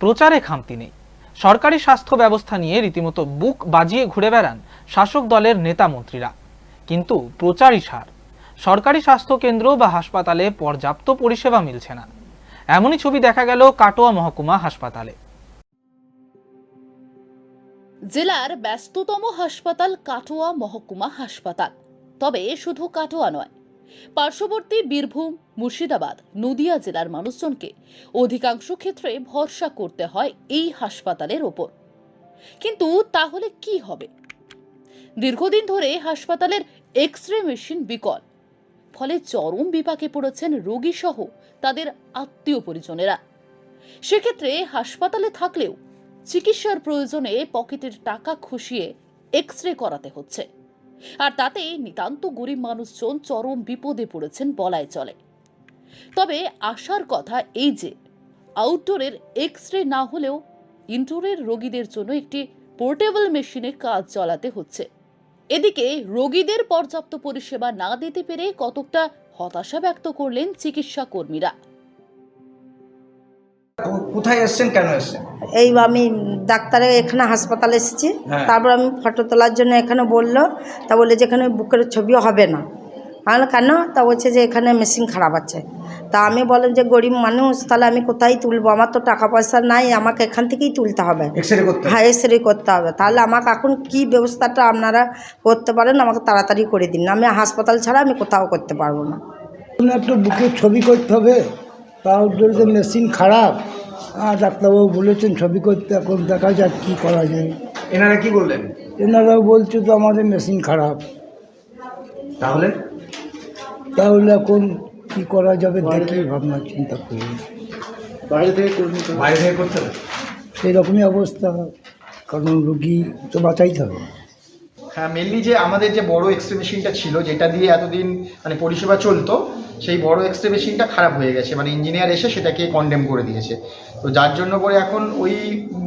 প্রচারে খামতি নেই। সরকারি স্বাস্থ্য ব্যবস্থা নিয়ে রীতিমতো বুক বাজিয়ে ঘুরে বেড়ান শাসক দলের নেতা মন্ত্রীরা। কিন্তু প্রচারই সার। সরকারি স্বাস্থ্য কেন্দ্র বা হাসপাতালে পর্যাপ্ত পরিষেবা মিলছে না। এমনই ছবি দেখা গেল কাটোয়া মহকুমা হাসপাতালে। জেলার ব্যস্ততম হাসপাতাল কাটোয়া মহকুমা হাসপাতাল। তবে শুধু কাটোয়া নয় পার্শ্ববর্তী বীরভূম, মুর্শিদাবাদ, নদিয়া জেলার মানুষজনকে অধিকাংশ ক্ষেত্রে ভরসা করতে হয় এই হাসপাতালের ওপর। কিন্তু তাহলে কি হবে? দীর্ঘদিন ধরে হাসপাতালের এক্স রে মেশিন বিকল। ফলে চরম বিপাকে পড়েছেন রোগী সহ তাদের আত্মীয় পরিজনেরা সেক্ষেত্রে হাসপাতালে থাকলেও চিকিৎসার প্রয়োজনে পকেটের টাকা খুশিয়ে এক্স রে করাতে হচ্ছে। আর তাতে নিতান্ত গরিব মানুষজন চরম বিপদে পড়েছেন বলাই চলে। তবে আশার কথা এই যে আউটডোরের এক্স রে না হলেও ইনডোরের রোগীদের জন্য একটি পোর্টেবল মেশিনে কাজ চালাতে হচ্ছে। এদিকে রোগীদের পর্যাপ্ত পরিষেবা না দিতে পেরে কতকটা হতাশা ব্যক্ত করলেন চিকিৎসা কর্মীরা কোথায় এসছেন, কেন এসছেন? এই আমি ডাক্তারে এখানে হাসপাতালে এসেছি। হ্যাঁ। তারপর আমি ফটো তোলার জন্য এখানে বলল তা বলে যে এখানে বুকের ছবিও হবে না। আমি কেন? তা বলছে যে এখানে মেশিন খারাপ আছে। তা আমি বলেন যে গরিব মানুষ তাহলে আমি কোথায় তুলবো? আমার তো টাকা পয়সা নাই আমাকে এখান থেকেই তুলতে হবে। হ্যাঁ এক্স রে করতে হ্যাঁ হবে। তাহলে আমাকে এখন কি ব্যবস্থাটা আপনারা করতে পারেন আমাকে তাড়াতাড়ি করে দিন। আমি হাসপাতাল ছাড়া আমি কোথাও করতে পারব না। একটা বুকের ছবি করতে হবে। তাও যে মেশিন খারাপ আর ডাক্তারবাবু বলেছেন ছবি করতে এখন দেখা যাক কী করা যায়। এনারা কি বললেন? এনারাও বলছে তো আমাদের মেশিন খারাপ। তাহলে? তাহলে এখন কী করা যাবে দেখি ভাবনা চিন্তা করি। বাইরে থেকে বাইরে থেকে করতে হবে? সেই রকমই অবস্থা কারণ রুগী তো বাঁচাইতে হবে। হ্যাঁ মেনলি যে আমাদের যে বড় এক্সরে মেশিনটা ছিল, যেটা দিয়ে এতদিন মানে পরিষেবা চলতো, সেই বড় এক্সরে মেশিনটা খারাপ হয়ে গেছে। মানে ইঞ্জিনিয়ার এসে সেটাকে কন্ডেম করে দিয়েছে। তো যার জন্য করে এখন ওই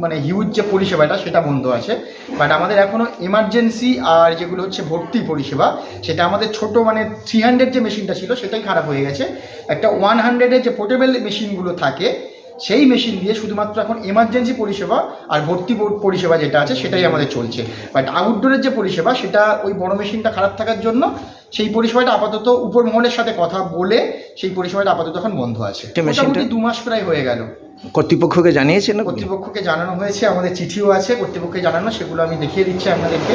মানে হিউজ যে পরিষেবাটা, সেটা বন্ধ আছে। বাট আমাদের এখনও এমার্জেন্সি আর যেগুলো হচ্ছে ভর্তি পরিষেবা, সেটা আমাদের ছোট মানে থ্রি হান্ড্রেড যে মেশিনটা ছিল, সেটাই খারাপ হয়ে গেছে। একটা ওয়ান হান্ড্রেডের যে পোর্টেবল মেশিনগুলো থাকে সেই মেশিন দিয়ে শুধুমাত্র এখন এমার্জেন্সি পরিষেবা আর ভর্তি পরিষেবা যেটা আছে সেটাই আমাদের চলছে। বাট আউটডোরের যে পরিষেবা সেটা ওই বড় মেশিনটা খারাপ থাকার জন্য সেই পরিষেবাটা আপাতত উপর মহলের সাথে কথা বলে সেই পরিষেবাটা আপাতত এখন বন্ধ আছে। মেশিনটা- মোটামুটি দু মাস প্রায় হয়ে গেল। কর্তৃপক্ষকে জানিয়েছেন? কর্তৃপক্ষকে জানানো হয়েছে আমাদের চিঠিও আছে কর্তৃপক্ষকে জানানো সেগুলো আমি দেখিয়ে দিচ্ছি আপনাদেরকে।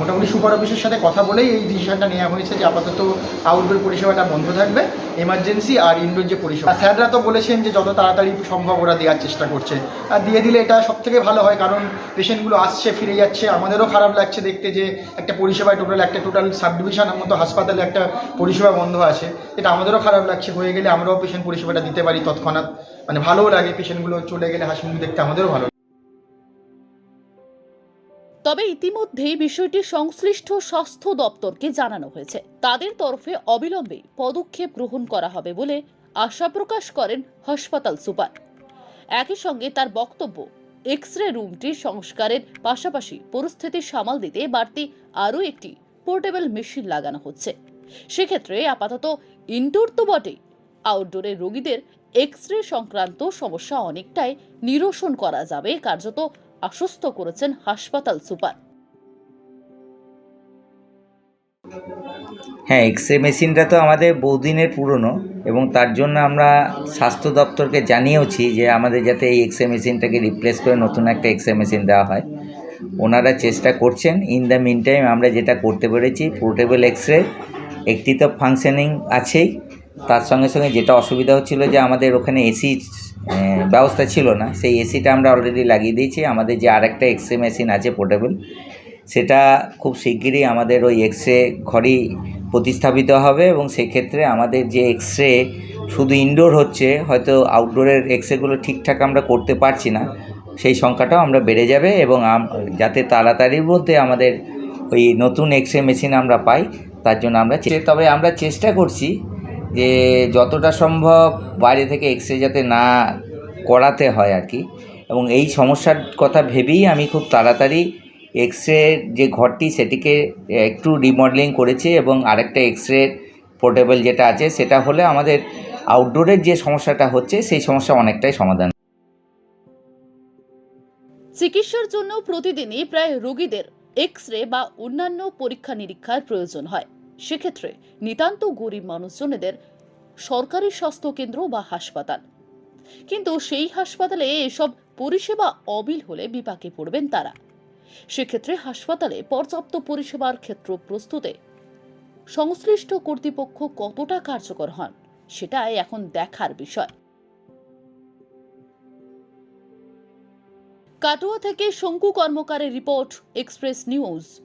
মোটামুটি সুপার অফিসের সাথে কথা বলেই এই ডিসিশনটা নেওয়া হয়েছে যে আপাতত আউটডোর পরিষেবাটা বন্ধ থাকবে এমার্জেন্সি আর ইনডোর যে পরিষেবা। স্যাররা তো বলেছেন যে যত তাড়াতাড়ি সম্ভব ওরা দেওয়ার চেষ্টা করছে। আর দিয়ে দিলে এটা সব থেকে ভালো হয়, কারণ পেশেন্টগুলো আসছে, ফিরে যাচ্ছে। আমাদেরও খারাপ লাগছে দেখতে যে একটা পরিষেবা টোটাল একটা টোটাল সাব ডিভিশনের মতো হাসপাতালে একটা পরিষেবা বন্ধ আছে। এটা আমাদেরও খারাপ লাগছে, হয়ে গেলে আমরাও পেশেন্ট পরিষেবাটা দিতে পারি তৎক্ষণাৎ। মানে ভালোও লাগে পেশেন্টগুলো চলে গেলে হাসিমুখ দেখতে, আমাদেরও ভালো। তবে ইতিমধ্যেই বিষয়টি সংশ্লিষ্ট স্বাস্থ্য দপ্তরকে জানানো হয়েছে। তাদের তরফে অবিলম্বে পদক্ষেপ গ্রহণ করা হবে বলে আশা প্রকাশ করেন হাসপাতাল সুপার। একই সঙ্গে তার বক্তব্য এক্স রে রুমটির সংস্কারের পাশাপাশি পরিস্থিতি সামাল দিতে বাড়তি আরও একটি পোর্টেবল মেশিন লাগানো হচ্ছে। সেক্ষেত্রে আপাতত ইনডোর তো বটেই। আউটডোরে রোগীদের এক্স রে সংক্রান্ত সমস্যা অনেকটাই নিরসন করা যাবে, কার্যত আশ্বস্ত করেছেন হাসপাতাল সুপার। হ্যাঁ এক্স রে মেশিনটা তো আমাদের বহুদিনের পুরনো এবং তার জন্য আমরা স্বাস্থ্য দপ্তরকে জানিয়েওছি যে আমাদের যাতে এই এক্স রে মেশিনটাকে রিপ্লেস করে নতুন একটা এক্স রে মেশিন দেওয়া হয়। ওনারা চেষ্টা করছেন। ইন দ্য মিন টাইম আমরা যেটা করতে পেরেছি পোর্টেবল এক্স রে একটি তো ফাংশনিং আছেই। তার সঙ্গে সঙ্গে যেটা অসুবিধা হচ্ছিল যে আমাদের ওখানে এসি ব্যবস্থা ছিল না। সেই এসিটা আমরা অলরেডি লাগিয়ে দিয়েছি। আমাদের যে আরেকটা এক্স রে মেশিন আছে পোর্টেবল সেটা খুব শিগগিরই আমাদের ওই এক্স রে ঘরেই প্রতিস্থাপিত হবে এবং সেক্ষেত্রে আমাদের যে এক্স রে শুধু ইনডোর হচ্ছে, হয়তো আউটডোরের এক্স রেগুলো ঠিকঠাক আমরা করতে পারছি না। সেই সংখ্যাটাও আমরা বেড়ে যাবে এবং যাতে তাড়াতাড়ির মধ্যে আমাদের ওই নতুন এক্স রে মেশিন আমরা পাই, তার জন্য আমরা তবে আমরা চেষ্টা করছি যে যতটা সম্ভব বাইরে থেকে এক্স রে যাতে না করাতে হয় আর কি। এবং এই সমস্যার কথা ভেবেই আমি খুব তাড়াতাড়ি এক্স রে যে ঘরটি সেটিকে একটু রিমডেলিং করেছি এবং আরেকটা এক্স রে পোর্টেবল যেটা আছে সেটা হলে আমাদের আউটডোরের যে সমস্যাটা হচ্ছে সেই সমস্যা অনেকটাই সমাধান। চিকিৎসার জন্য প্রতিদিনই প্রায় রোগীদের এক্স রে বা অন্যান্য পরীক্ষা নিরীক্ষার প্রয়োজন হয়। সেক্ষেত্রে নিতান্ত গরিব মানুষজনেদের সরকারি স্বাস্থ্যকেন্দ্র বা হাসপাতাল। কিন্তু সেই হাসপাতালে এসব পরিষেবা অবিল হলে বিপাকে পড়বেন তারা। সেক্ষেত্রে হাসপাতালে পর্যাপ্ত পরিষেবার ক্ষেত্র প্রস্তুতে সংশ্লিষ্ট কর্তৃপক্ষ কতটা কার্যকর হন সেটাই এখন দেখার বিষয়। কাটোয়া থেকে শঙ্কু কর্মকারের রিপোর্ট, এক্সপ্রেস নিউজ।